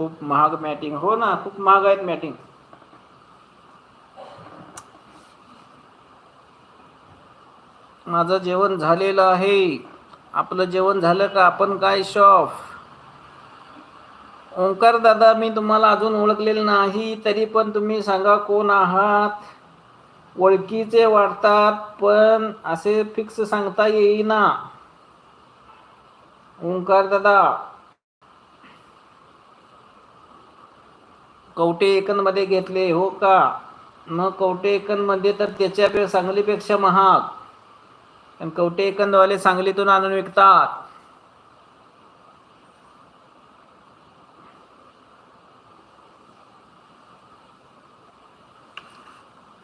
खूप महाग मॅटिंग हो ना खूप महाग आहेत मॅटिंग माझं जेवण झालेलं आहे. आपलं जेवण झालं का? आपण काय शॉफ ओंकार दादा मी तुम्हाला अजून ओळखलेलं नाही तरी पण तुम्ही सांगा कोण आहात? ओळखीचे वाटतात पण असे फिक्स सांगता येईना. ओंकार दादा कवटे एकनमध्ये घेतले हो का? न कवटे एकनमध्ये तर त्याच्या सांगलीपेक्षा महाग. कारण कवटे एकंदवाले सांगलीतून आणून विकतात.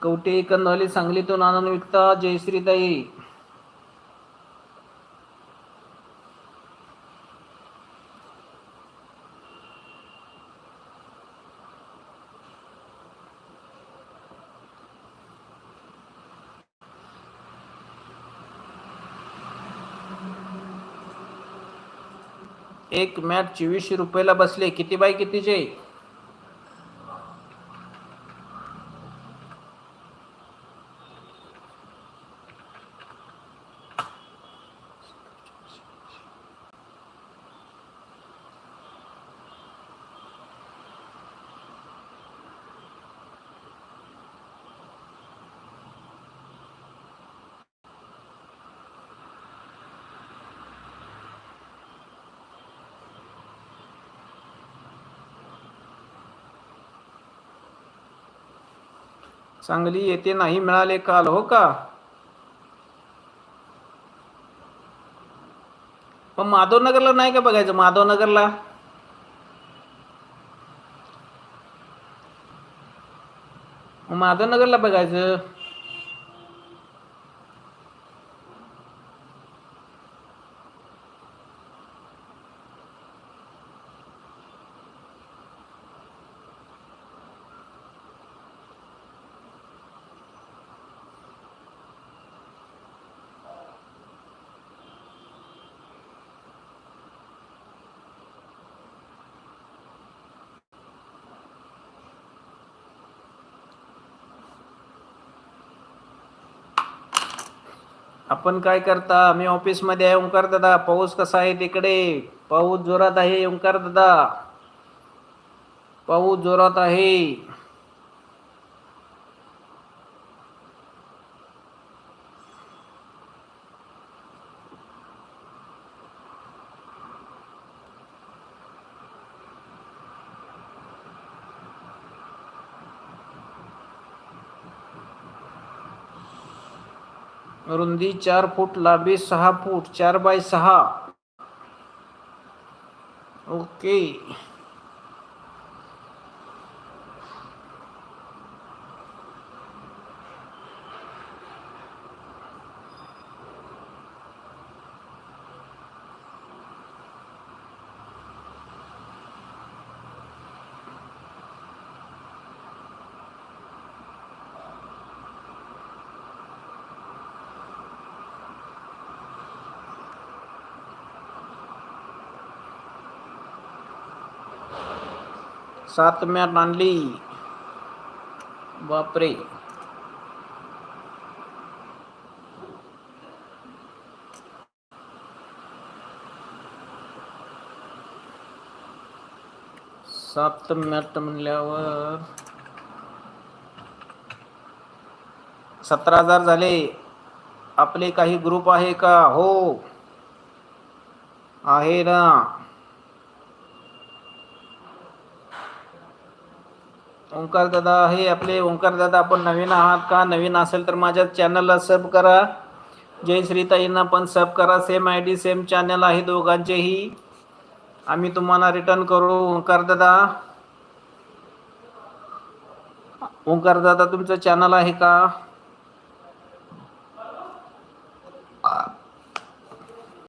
कवटे एकंदवाले सांगलीतून आणून विकतात जयश्रीताई. एक मॅट चोवीसशे रुपयाला बसले. किती बाय कितीचे चांगली येते नाही मिळाले काल हो का? मग माधवनगरला नाही का बघायचं? माधवनगरला? माधवनगरला बघायचं? आपण काय करता? मी ऑफिसमध्ये आहे ओंकार दादा. पाऊस कसा आहे तिकडे? पाऊस जोरात आहे ओंकार दादा. पाऊस जोरात आहे. रुंदी चार फूट लांबी सहा फूट चार बाय सहा. ओके. सात मॅट आणली बापरे. सात मॅट म्हणल्यावर सतरा हजार झाले. आपले काही ग्रुप आहे का? हो. आहे ना. ओंकार दादा आपले. ओंकार दादा आपण नवीन आहात का? नवीन असेल तर माझ्या चॅनलला सब करा. जय श्रीताईंना पण सब करा. Same I D same channel आहे दोघांचेही. आम्ही तुम्हाला रिटर्न करू. ओंकार दादा. ओंकार दादा तुमचं चॅनल आहे का?